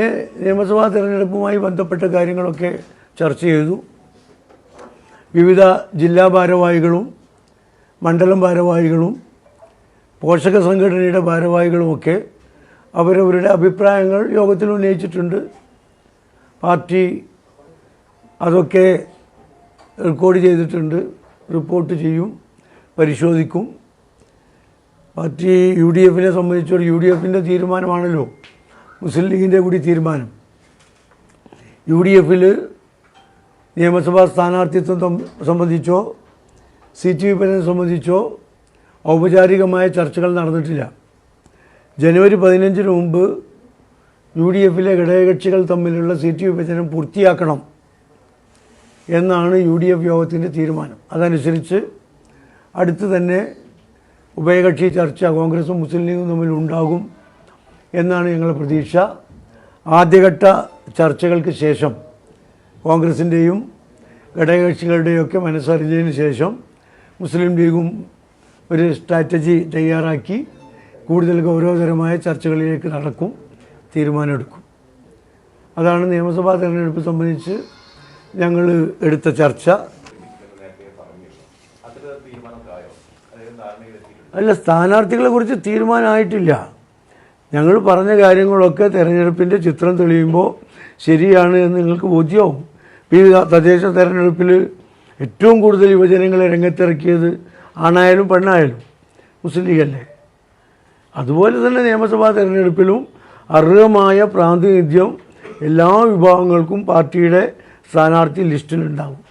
നിയമസഭാ തെരഞ്ഞെടുപ്പുമായി ബന്ധപ്പെട്ട കാര്യങ്ങളൊക്കെ ചർച്ച ചെയ്തു. വിവിധ ജില്ലാ ഭാരവാഹികളും മണ്ഡലം ഭാരവാഹികളും പോഷക സംഘടനയുടെ ഭാരവാഹികളുമൊക്കെ അവരവരുടെ അഭിപ്രായങ്ങൾ യോഗത്തിൽ ഉന്നയിച്ചിട്ടുണ്ട്. പാർട്ടി അതൊക്കെ റെക്കോർഡ് ചെയ്തിട്ടുണ്ട് റിപ്പോർട്ട് ചെയ്യും പരിശോധിക്കും. പാർട്ടി യു ഡി എഫിനെ സംബന്ധിച്ചോളം യു ഡി എഫിന്റെ തീരുമാനമാണല്ലോ. മുസ്ലിം ലീഗിന്റെ കൂടി തീരുമാനം. യു ഡി എഫിൽ നിയമസഭാ സ്ഥാനാർത്ഥിത്വം സംബന്ധിച്ചോ സീറ്റ് വിഭജനം സംബന്ധിച്ചോ ഔപചാരികമായ ചർച്ചകൾ നടന്നിട്ടില്ല. ജനുവരി പതിനഞ്ചിന് മുമ്പ് യു ഡി എഫിലെ ഘടകകക്ഷികൾ തമ്മിലുള്ള സീറ്റ് വിഭജനം പൂർത്തിയാക്കണം എന്നാണ് യു ഡി എഫ് യോഗത്തിന്റെ തീരുമാനം. അതനുസരിച്ച് അടുത്ത് തന്നെ ഉഭയകക്ഷി ചർച്ച കോൺഗ്രസും മുസ്ലിം ലീഗും തമ്മിൽ ഉണ്ടാകും. എന്നാണ് ഞങ്ങളുടെ പ്രതീക്ഷ. ആദ്യഘട്ട ചർച്ചകൾക്ക് ശേഷം കോൺഗ്രസിന്റെയും ഘടകകക്ഷികളുടെയൊക്കെ മനസ്സറിഞ്ഞതിന് ശേഷം മുസ്ലിം ലീഗും ഒരു സ്ട്രാറ്റജി തയ്യാറാക്കി കൂടുതൽ ഗൗരവതരമായ ചർച്ചകളിലേക്ക് നടക്കും തീരുമാനമെടുക്കും. അതാണ് നിയമസഭാ തെരഞ്ഞെടുപ്പ് സംബന്ധിച്ച് ഞങ്ങൾ എടുത്ത ചർച്ച. അല്ല സ്ഥാനാർത്ഥികളെ കുറിച്ച് തീരുമാനമായിട്ടില്ല. ഞങ്ങൾ പറഞ്ഞ കാര്യങ്ങളൊക്കെ തെരഞ്ഞെടുപ്പിന്റെ ചിത്രം തെളിയുമ്പോൾ ശരിയാണ് എന്ന് നിങ്ങൾക്ക് ബോധ്യമാവും ഈ തദ്ദേശ തെരഞ്ഞെടുപ്പിൽ ഏറ്റവും കൂടുതൽ യുവജനങ്ങളെ രംഗത്തിറക്കിയത് ആണായാലും പെണ്ണായാലും മുസ്ലിം ലീഗല്ലേ? അതുപോലെ തന്നെ നിയമസഭാ തെരഞ്ഞെടുപ്പിലും അർഹമായ പ്രാതിനിധ്യം എല്ലാ വിഭാഗങ്ങൾക്കും പാർട്ടിയുടെ സ്ഥാനാർത്ഥി ലിസ്റ്റിലുണ്ടാകും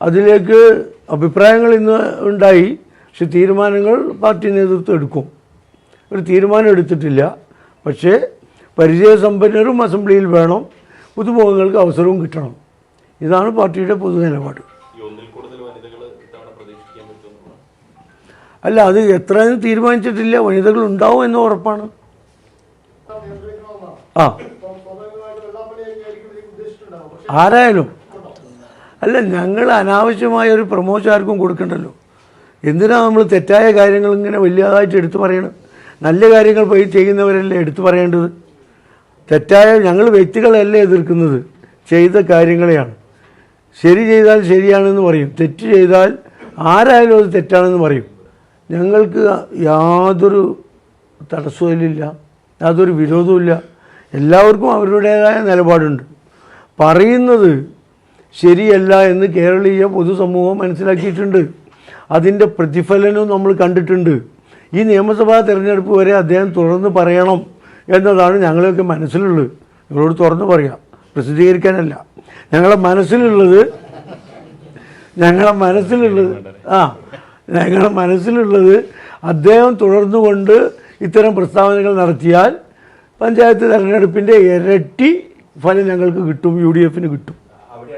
അതിലേക്ക് അഭിപ്രായങ്ങൾ ഇന്ന് ഉണ്ടായി. പക്ഷെ തീരുമാനങ്ങൾ പാർട്ടി നേതൃത്വം എടുക്കും. ഒരു തീരുമാനം എടുത്തിട്ടില്ല. പക്ഷേ പരിചയസമ്പന്നരും അസംബ്ലിയിൽ വേണം. പുതുമുഖങ്ങൾക്ക് അവസരവും കിട്ടണം. ഇതാണ് പാർട്ടിയുടെ പൊതു നിലപാട് അല്ല അത് എത്രയെന്ന് തീരുമാനിച്ചിട്ടില്ല. വനിതകൾ ഉണ്ടാവും എന്ന് ഉറപ്പാണ്. ആ. ആരായാലും. അല്ല ഞങ്ങൾ അനാവശ്യമായ ഒരു പ്രമോഷൻ ആർക്കും കൊടുക്കണ്ടല്ലോ. എന്തിനാ നമ്മൾ തെറ്റായ കാര്യങ്ങൾ ഇങ്ങനെ വലിയതായിട്ട് എടുത്തു പറയണം? നല്ല കാര്യങ്ങൾ പോയി ചെയ്യുന്നവരല്ലേ എടുത്തു പറയേണ്ടത്? തെറ്റായ ഞങ്ങൾ വ്യക്തികളല്ലേ എതിർക്കുന്നത്? ചെയ്ത കാര്യങ്ങളെയാണ്. ശരി ചെയ്താൽ ശരിയാണെന്ന് പറയും. തെറ്റ് ചെയ്താൽ ആരായാലും അത് തെറ്റാണെന്ന് പറയും. ഞങ്ങൾക്ക് യാതൊരു തടസ്സമില്ല യാതൊരു വിരോധവുമില്ല. എല്ലാവർക്കും അവരുടേതായ നിലപാടുണ്ട്. പറയുന്നത് ശരിയല്ല എന്ന് കേരളീയ പൊതുസമൂഹം മനസ്സിലാക്കിയിട്ടുണ്ട്. അതിന്റെ പ്രതിഫലനവും നമ്മൾ കണ്ടിട്ടുണ്ട്. ഈ നിയമസഭാ തിരഞ്ഞെടുപ്പ് വരെ അദ്ദേഹം തുറന്ന് പറയണം എന്നതാണ് ഞങ്ങളെയൊക്കെ മനസ്സിലുള്ളത്. നിങ്ങളോട് തുറന്ന് പറയാം. പ്രസിദ്ധീകരിക്കാനല്ല. ഞങ്ങളെ മനസ്സിലുള്ളത് ഞങ്ങളെ മനസ്സിലുള്ളത് ആ ഞങ്ങളുടെ മനസ്സിലുള്ളത് അദ്ദേഹം തുടർന്നുകൊണ്ട് ഇത്തരം പ്രസ്താവനകൾ നടത്തിയാൽ പഞ്ചായത്ത് തെരഞ്ഞെടുപ്പിന്റെ ഇരട്ടി ഫലം ഞങ്ങൾക്ക് കിട്ടും യു ഡി എഫിന് കിട്ടും.